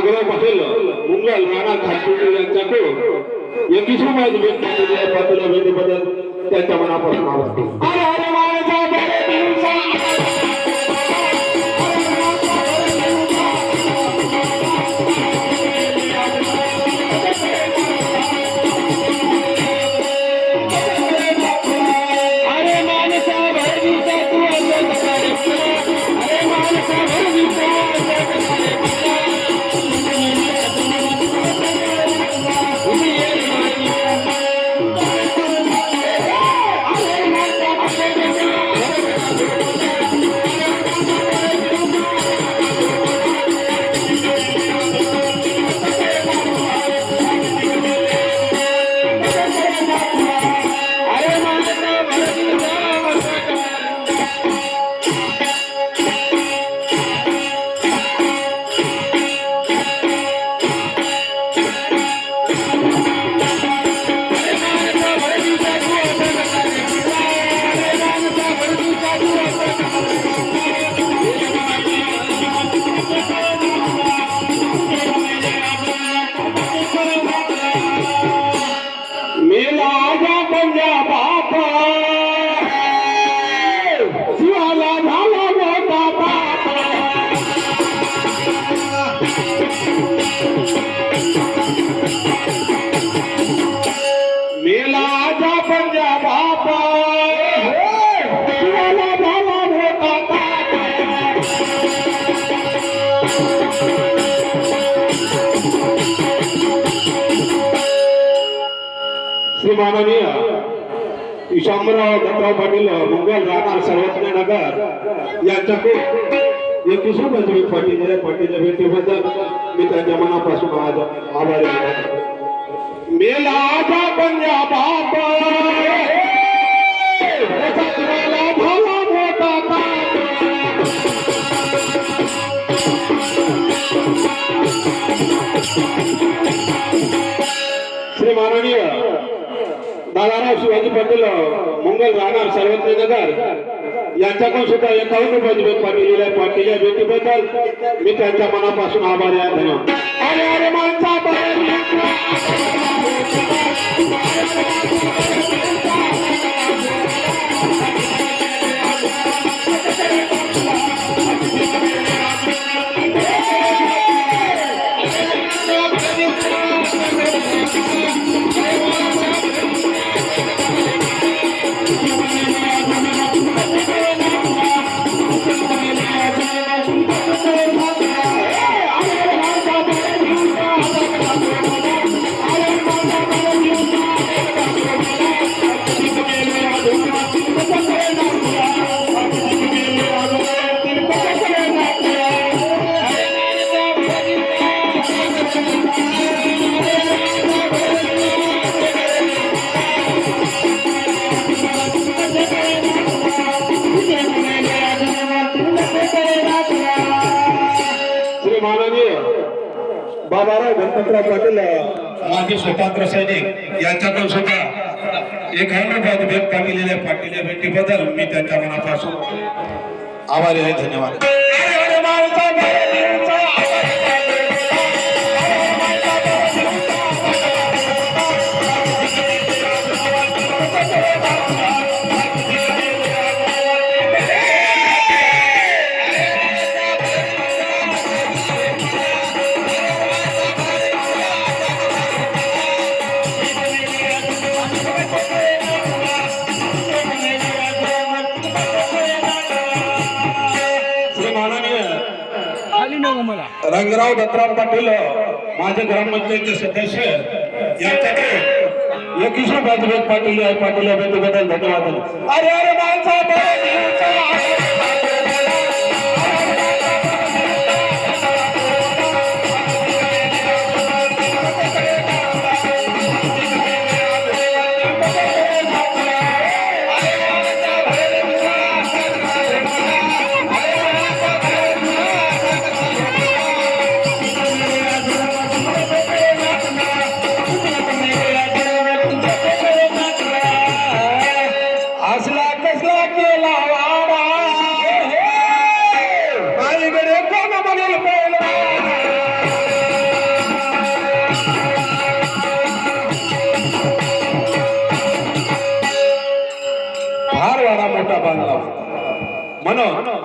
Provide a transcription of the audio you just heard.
नागराव पटेल मुंगल राणा खासपूर यांच्याकडून एकवीस रुपयाची भेट मागलेली आहे पाटील या भेटीबद्दल त्यांच्या मनापासून आवडते श्री माननीय ईशामराव दत्तराव पाटील मंगल राहणार सर्वज्ञ नगर यांच्याकडून एकवीस रुपयाची भेट पाटील पाटीलच्या भेटीबद्दल मी त्यांच्या मनापासून आज आभारी मेला पंजाब मंगल राहणार सर्वत्र नगर यांच्याकडून सुद्धा एकावन्न रुपये भेट पाठवलेली आहे पाटील या भेटीबद्दल मी त्यांच्या मनापासून आभारी आहे. धन्यवाद. अरे अरे माणसा बाबाराव गणपतराव पाटील. माजी स्वतंत्र सैनिक यांच्याकडून सुद्धा एक रुपयाची भेट केलेल्या पाटील या भेटीबद्दल मी त्यांच्या मनापासून आभारी आहे. धन्यवाद. मला रंगराव दत्तराव पाटील माझे ग्रामपंचायतचे सदस्य यांच्याकडे एकवीस रुपयाची पाटील पाटील या धन्यवाद. अरे अरे माणसा हसला कसला केला वाडा आईकडे कोण म्हणेल पहिला फार वाडा मोठा बांधला म्हणून